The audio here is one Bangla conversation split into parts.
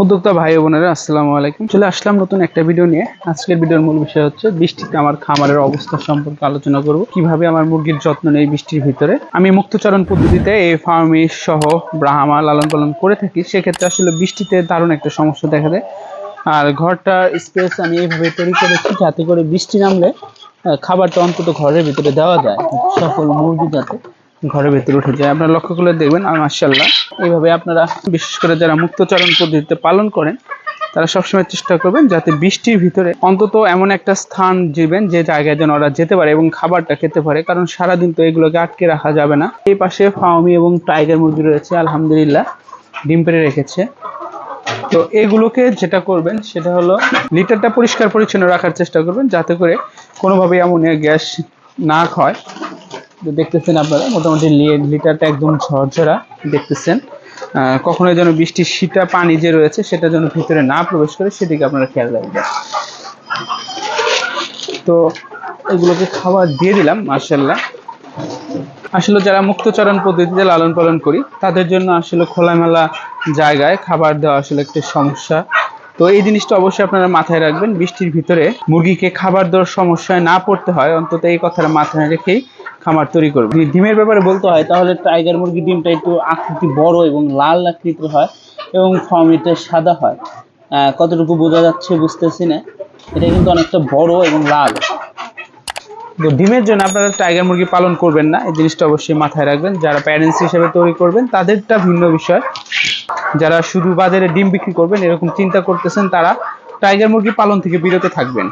উদ্যোক্তা ভাই বোনেরা, আসসালামু আলাইকুম। চলে আসলাম নতুন একটা ভিডিও নিয়ে। আজকের ভিডিওর মূল বিষয় হচ্ছে বৃষ্টিতে আমার খামারের অবস্থা সম্পর্কে আলোচনা করব। কীভাবে আমার মুরগির যত্ন নেই বৃষ্টির ভিতরে? আমি মুক্তচরণ পদ্ধতিতে এই ফার্মি সহ ব্রাহ্মা লালন পালন করে থাকি। সেক্ষেত্রে আসলে বৃষ্টিতে দারুণ একটা সমস্যা দেখা দেয়। আর ঘরটার স্পেস আমি এইভাবে তৈরি করেছি যাতে করে বৃষ্টি নামলে খাবারটা অন্তত ঘরের ভিতরে দেওয়া যায়। সকল মুরগি যাতে ঘরের ভেতরে উঠে যায়। আপনারা লক্ষ্য করলে দেখবেন মার্শাল্লাহ এইভাবে আপনারা, বিশেষ করে যারা মুক্তচরণ পদ্ধতিতে পালন করেন, তারা সবসময় চেষ্টা করবেন যাতে বৃষ্টির ভিতরে অন্তত এমন একটা স্থান দিবেন যে জায়গায় যেন ওরা যেতে পারে এবং খাবারটা খেতে পারে। কারণ সারাদিন তো এগুলোকে আটকে রাখা যাবে না। এই পাশে ফাউমি এবং টাইগার মুরগি রয়েছে, আলহামদুলিল্লাহ, ডিম পেড়ে রেখেছে। তো এগুলোকে যেটা করবেন, সেটা হলো লিটারটা পরিষ্কার পরিচ্ছন্ন রাখার চেষ্টা করবেন, যাতে করে কোনোভাবেই অ্যামোনিয়া গ্যাস না হয় দেখতেছেন আপনারা মোটামুটি লিটারটা একদম ঝরঝরা দেখতেছেন। আহ, কখনোই যেন বৃষ্টির শীতা পানি যে রয়েছে সেটা যেন ভিতরে না প্রবেশ করে সেদিকে আপনারা খেয়াল রাখবেন। তো এগুলোকে খাবার দিয়ে দিলাম মার্শাল্লাহ আসলে যারা মুক্তচরণ পদ্ধতিতে লালন পালন করি তাদের জন্য আসলে খোলামেলা জায়গায় খাবার দেওয়া আসলে একটি সমস্যা। তো এই জিনিসটা অবশ্যই আপনারা মাথায় রাখবেন বৃষ্টির ভিতরে মুরগিকে খাবার দেওয়ার সমস্যায় না পড়তে হয় অন্তত এই কথাটা মাথায় রেখেই খামার তৈরি করবে। ডিমের ব্যাপারে বলতে হয়, তাহলে টাইগার মুরগির ডিমটা একটু আকৃতি বড় এবং লাল আকৃতির হয় এবং ফর্মিটা সাদা হয়। কতটুকু বোঝা যাচ্ছে বুঝতেছি না। এটা কিন্তু অনেকটা বড় এবং লাল। তো ডিমের জন্য আপনারা টাইগার মুরগি পালন করবেন না। এই জিনিসটা অবশ্যই মাথায় রাখবেন। যারা প্যারেন্টস হিসেবে তৈরি করবেন, তাদেরটা ভিন্ন বিষয়। যারা শুধু বাজারে ডিম বিক্রি করবেন, এরকম চিন্তা করতেছেন, তারা টাইগার মুরগি পালন থেকে বিরত থাকবেন।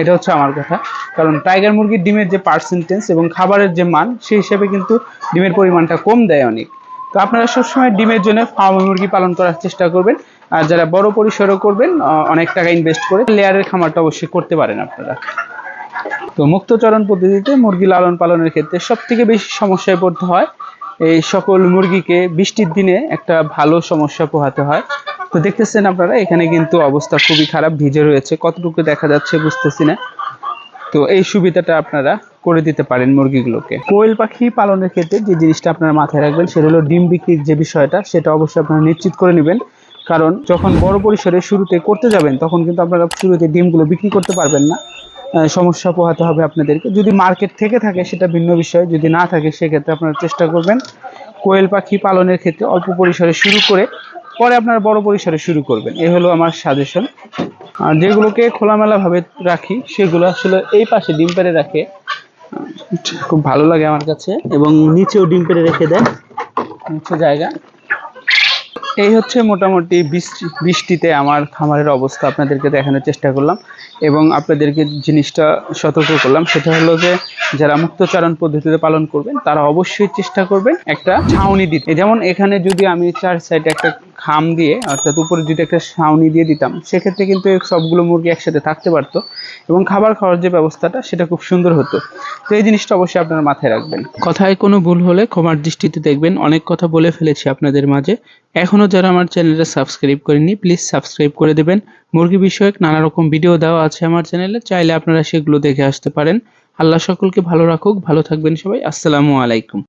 এটা হচ্ছে আমার কথা। কারণ টাইগার মুরগির ডিমের যে পার্সেন্টেজ এবং খাবারের যে মান, সেই হিসেবে কিন্তু ডিমের পরিমাণটা কম দেয় অনেক। তো আপনারা সবসময় ডিমের জন্য ফার্ম মুরগি পালন করার চেষ্টা করবেন। আর যারা বড় পরিসরও করবেন অনেক টাকা ইনভেস্ট করে লেয়ারের খামারটা অবশ্যই করতে পারেন আপনারা। তো মুক্তচরণ পদ্ধতিতে মুরগি লালন পালনের ক্ষেত্রে সব থেকে বেশি সমস্যায় পড়তে হয়, এই সকল মুরগিকে বৃষ্টির দিনে একটা ভালো সমস্যা পোহাতে হয়। তো দেখতেছেন আপনারা, এখানে কিন্তু অবস্থা খুবই খারাপ, ভিজে রয়েছে, কতটুকু দেখা যাচ্ছে বুঝতেছি না। তো এই সুবিধাটা আপনারা করে দিতে পারেন মুরগিগুলোকে। কোয়েল পাখি পালনের ক্ষেত্রে যে জিনিসটা আপনারা মাথায় রাখবেন, সেটা হলো ডিম বিক্রির যে বিষয়টা, সেটা অবশ্যই আপনারা নিশ্চিত করে নেবেন। কারণ যখন বড় পরিসরে শুরুতে করতে যাবেন, তখন কিন্তু আপনারা শুরুতে ডিমগুলো বিক্রি করতে পারবেন না। সমস্যা পোহাতে হবে আপনাদেরকে। যদি মার্কেট থেকে থাকে, সেটা ভিন্ন বিষয়। যদি না থাকে, সেক্ষেত্রে আপনারা চেষ্টা করবেন কোয়েল পাখি পালনের ক্ষেত্রে অল্প পরিসরে শুরু করে পরে আপনারা বড় পরিসরে শুরু করবেন। এই হলো আমার সাজেশন আর যেগুলোকে খোলামেলাভাবে রাখি, সেগুলো আসলে এই পাশে ডিম পেড়ে রাখে। খুব ভালো লাগে আমার কাছে। এবং নিচেও ডিম পেড়ে রেখে দেয় নিচে জায়গা। এই হচ্ছে মোটামুটি বৃষ্টি, বৃষ্টিতে আমার খামারের অবস্থা। আপনাদেরকে দেখানোর চেষ্টা করলাম। এবং আপনাদেরকে জিনিসটা সতর্ক করলাম। সেটা হলো যে, যারা মুক্তচারণ পদ্ধতিতে পালন করবেন, তারা অবশ্যই চেষ্টা করবেন একটা ছাউনি দিতে। যেমন এখানে যদি আমি চার সাইডে একটা খাম দিয়ে, অর্থাৎ উপরে যদি একটা ছাউনি দিয়ে দিতাম, সেক্ষেত্রে কিন্তু সবগুলো মুরগি একসাথে থাকতে পারতো এবং খাবার খাওয়ার যে ব্যবস্থাটা, সেটা খুব সুন্দর হতো। তো এই জিনিসটা অবশ্যই আপনার মাথায় রাখবেন। কথায় কোনো ভুল হলে ক্ষমার দৃষ্টিতে দেখবেন, অনেক কথা বলে ফেলেছি আপনাদের মাঝে। এখনও যারা আমার চ্যানেলটা সাবস্ক্রাইব করেনি প্লিজ সাবস্ক্রাইব করে দেবেন। মুরগি বিষয়ক নানা রকম ভিডিও দেওয়া আছে আমার চ্যানেলে, চাইলে আপনারা সেগুলো দেখে আসতে পারেন। আল্লাহ সকলকে ভালো রাখুক, ভালো থাকবেন সবাই। আসসালামু আলাইকুম।